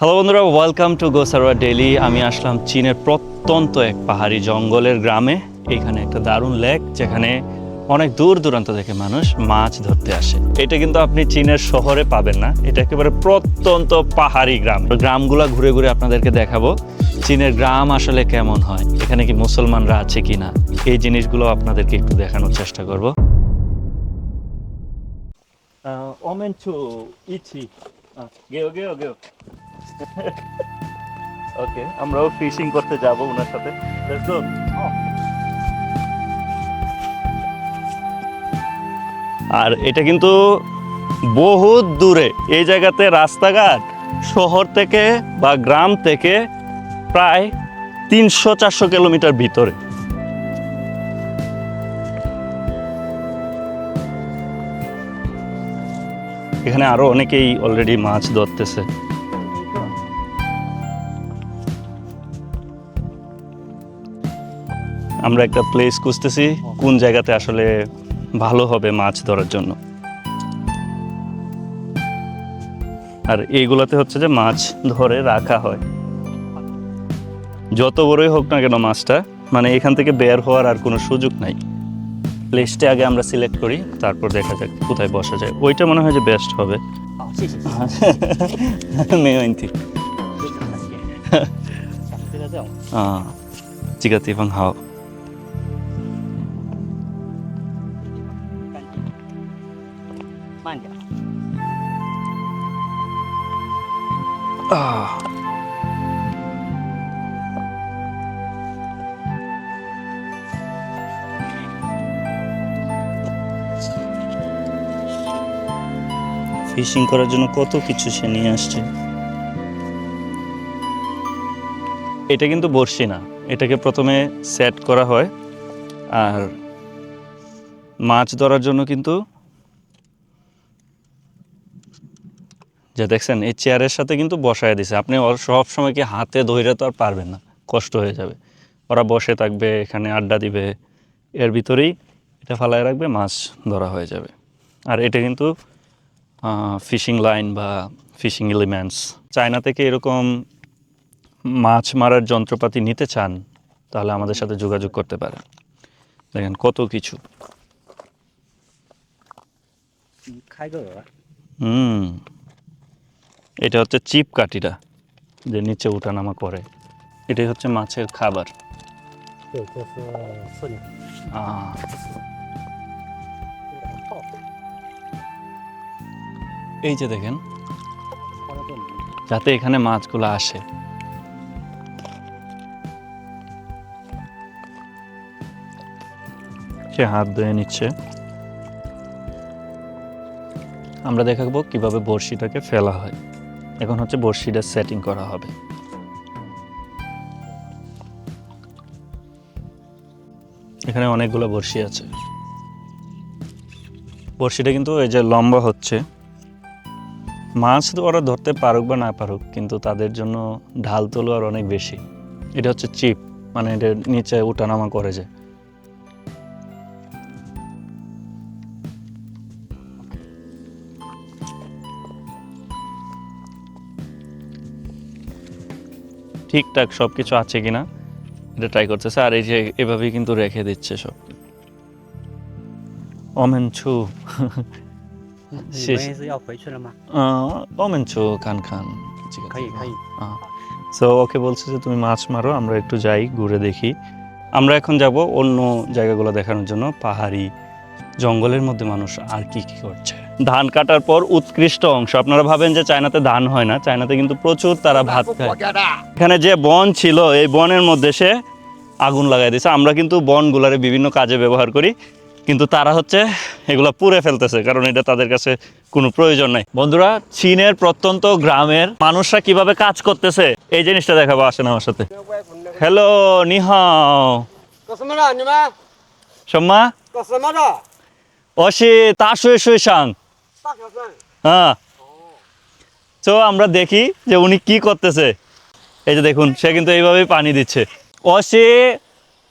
Hello বন্ধুরা welcome to গোসারোয়া daily আমি আসলাম চীনের প্রত্যন্ত এক পাহাড়ি জঙ্গলের গ্রামে। এখানে একটা দারুণ লেক যেখানে অনেক দূর দূরান্ত থেকে মানুষ মাছ ধরতে আসে। এটা কিন্তু আপনি চীনের শহরে পাবেন না। এটা একেবারে প্রত্যন্ত পাহাড়ি গ্রাম। গ্রামগুলা ঘুরে ঘুরে আপনাদেরকে দেখাবো, চীনের গ্রাম আসলে কেমন হয়, এখানে কি মুসলমানরা আছে কি না এই জিনিসগুলো আপনাদেরকে একটু দেখানোর চেষ্টা করব। গেও গেও গেও। ওকে আমরাও ফিশিং করতে যাব ওনার সাথে. আর এটা কিন্তু বহুত দূরে। এই জায়গাতে রাস্তাঘাট শহর থেকে বা গ্রাম থেকে প্রায় তিনশো, চারশো কিলোমিটার ভিতরে। এখানে আরও অনেকেই অলরেডি মাছ ধরতেছে। আমরা একটা প্লেস খুঁজতেছি, কোন জায়গাতে আসলে ভালো হবে মাছ ধরার জন্য। আর এইগুলাতে হচ্ছে যে মাছ ধরে রাখা হয়। যত বড়ই হোক না কেন মাছটা মানে এখান থেকে বের হওয়ার আর কোনো সুযোগ নাই। প্লেসটা আগে আমরা সিলেক্ট করি তারপর দেখা যাক কোথায় বসা যায়। ওইটা মনে হয় যে বেস্ট হবে। হাও। Ah. ফিশিং করার জন্য কত কিছু সে নিয়ে আসছে? এটা কিন্তু বড়শি না। এটাকে প্রথমে সেট করা হয় আর মাছ ধরার জন্য কিন্তু যে দেখছেন, এই চেয়ারের সাথে কিন্তু বসায় দিছে। আপনি সব সময় কি হাতে ধরে তো আর পারবেন না। কষ্ট হয়ে যাবে। ওরা বসে থাকবে, এখানে আড্ডা দিবে। এর ভিতরেই এটা ফালায় রাখবে, মাছ ধরা হয়ে যাবে। আর এটা কিন্তু ফিশিং লাইন বা ফিশিং এলিমেন্টস চায়না থেকে এরকম মাছ মারার যন্ত্রপাতি নিতে চান তাহলে আমাদের সাথে যোগাযোগ করতে পারেন। দেখেন কত কিছু। হুম। এটা হচ্ছে চিপ কাটিরা যে নিচে উঠানামা করে। এটাই হচ্ছে মাছের খাবার। এই যে দেখেন, যাতে এখানে মাছগুলো আসে। সে হাত ধুয়ে নিচ্ছে। আমরা দেখাবো কীভাবে বড়শিটাকে ফেলা হয়। এখন হচ্ছে বড়শিটা সেটিং করা হবে। এখানে অনেকগুলো বড়শি আছে। বড়শিটা কিন্তু এই যে লম্বা হচ্ছে। মাছ ওরা ধরতে পারুক বা না পারুক, কিন্তু তাদের জন্য ঢাল তোলো আর অনেক বেশি। এটা হচ্ছে চিপ মানে এটা নিচে উঠানামা করে যে। ঠিকঠাক সব কিছু আছে কিনা, এটা ট্রাই করতেছে, আর এই যে এভাবেই কিন্তু রেখে দিচ্ছে সব। অমেন ছু। 你谢谢们是要回去了吗？ অমেনচো খান খান可以可以。 সো ওকে বলছে যে তুমি মাছ মারো আমরা একটু যাই ঘুরে দেখি আমরা এখন যাব অন্য জায়গাগুলো দেখানোর জন্য পাহাড়ি জঙ্গলের মধ্যে মানুষ আর কি কি করছে ধান কাটার পর উৎকৃষ্ট অংশ আপনারা ভাবেন যে চায়নাতে ধান হয় না চায়নাতে কিন্তু প্রচুর তারা ভাত খায় এখানে যে বন ছিল এই বনের মধ্যে সে আগুন লাগাই দিয়েছে আমরা কিন্তু বনগুলারে বিভিন্ন কাজে ব্যবহার করি কিন্তু তারা হচ্ছে এগুলো পুড়ে ফেলতেছে কারণ এটা তাদের কাছে কোনো প্রয়োজন নাই। বন্ধুরা চীনের প্রত্যন্ত গ্রামের মানুষরা কীভাবে কাজ করতেছে এই জিনিসটা দেখাবো আসেন আমার সাথে। হ্যালো নিহাও। সম্মা। অসি তা শুয়ে শুয়ে সাং হ্যাঁ। তো আমরা দেখি যে উনি কি করতেছে। এই যে দেখুন সে কিন্তু এইভাবেই পানি দিচ্ছে। অসি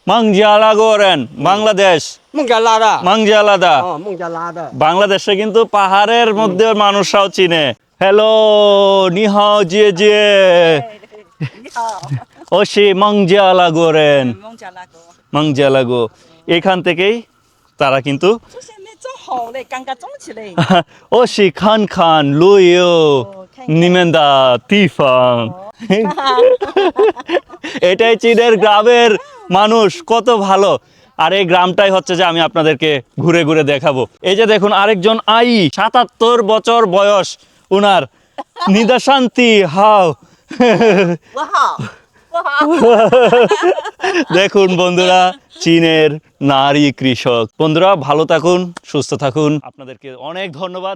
মাংজি আলাগরেন বাংলাদেশ মাংজি আলাদা বাংলাদেশে কিন্তু পাহাড়ের মধ্যে মানুষরাও চিনে। হ্যালো নিহাও জিয়ে জিয়ে। ওসি মাংজি আলাগরেন মাংজি আলাগো এখান থেকেই তারা কিন্তু ওসি খান খান লুইও নিমেন্দা তিফাং এটাই চীনের গ্রামের মানুষ, কত ভালো। আর এই গ্রামটাই হচ্ছে যে আমি আপনাদেরকে ঘুরে ঘুরে দেখাবো। এই যে দেখুন, আরেকজন আই, সাতাত্তর বছর বয়স, উনার নিদা শান্তি হাও। দেখুন বন্ধুরা, চীনের নারী কৃষক। বন্ধুরা, ভালো থাকুন, সুস্থ থাকুন। আপনাদেরকে অনেক ধন্যবাদ।